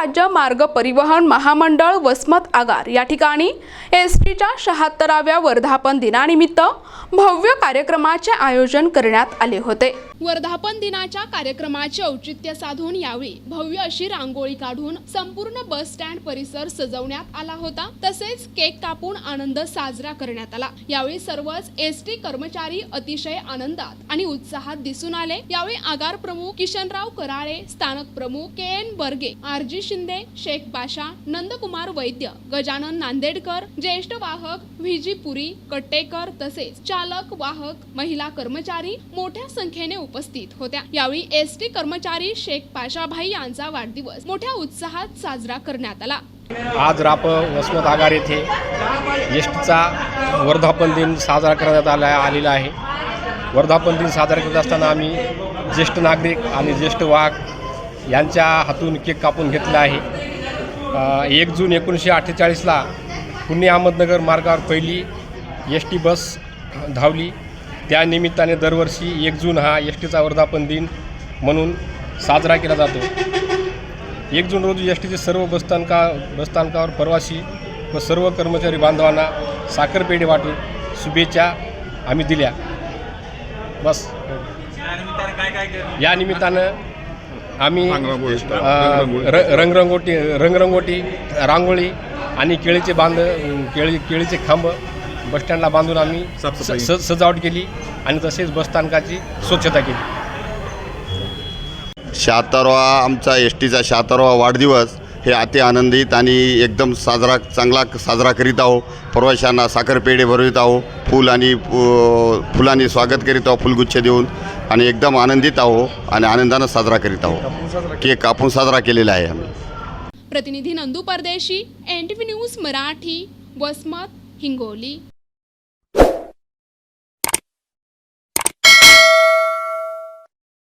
राज्य मार्ग परिवहन महामंडळ वसमत आगार. या ठिकाणी एस टीच्या शहात्तराव्या वर्धापन दिनानिमित्त भव्य कार्यक्रमाचे आयोजन करण्यात आले होते. वर्धापन दिनाच्या कार्यक्रमाचे औचित्य साधून यावेळी भव्य अशी रांगोळी काढून संपूर्ण बस स्टँड परिसर सजवण्यात आला होता. तसेच केक कापून आनंद साजरा करण्यात आला. यावेळी सर्वच एस टी कर्मचारी अतिशय आनंदात आणि उत्साहात दिसून आले. यावेळी आगार प्रमुख किशनराव कराळे स्थानक प्रमुख K N Barge R G Shinde Shaikh Basha Nandkumar Vaidya Gajanan Nandedkar ज्येष्ठ वाहक व्हीजी पुरी कट्टेकर तसेच चालक वाहक महिला कर्मचारी मोठ्या संख्येने उपस्थित होत्या. यावेळी एस टी कर्मचारी शेख पाशाभाई यांचा वाढदिवस मोठ्या उत्साहात साजरा करण्यात आला. आज राप वसमत आगार येथे एस टीचा वर्धापन दिन साजरा करण्यात आला आलेला आहे. वर्धापन दिन साजरा करत असताना आम्ही ज्येष्ठ नागरिक आणि ज्येष्ठ वाहक यांच्या हातून केक कापून घेतला आहे. एक जून एकोणीसशे अठ्ठेचाळीसला पुणे अहमदनगर मार्गावर पहिली एस टी बस धावली. त्या निमित्ताने दरवर्षी एक जून हा एस टीचा वर्धापन दिन म्हणून साजरा केला जातो. एक जून रोजी एस टीचे सर्व बसस्थानका बसस्थानकावर प्रवासी व सर्व कर्मचारी बांधवांना साखरपेढे वाटून शुभेच्छा आम्ही दिल्या. बस. या निमित्तानं आम्ही अ, र रंगरंगोटी रंगरंगोटी रांगोळी आणि केळीचे बांध केळी केळीचे खांब बसस्टँडला बांधून आम्ही स स- सजावट केली आणि तसेच बसस्थानकाची स्वच्छता केली. शहात्तरवा आमचा एस टीचा शहात्तरवा वाढदिवस हे अति आनंदित आणि एकदम साजरा चांगला साजरा करीत आहो प्रवाशांना साखरपेढे भरवित आहो फूल आणि फु- फुलांनी स्वागत करीत आहो फुलगुच्छ देऊन. आणि एकदम आनंदित आहो आणि आनंदानं साजरा करीत आहो केक कापून साजरा केलेला आहे आम्ही. प्रतिनिधी Nandu Pardeshi N T V news Marathi Vasmat Hingoli.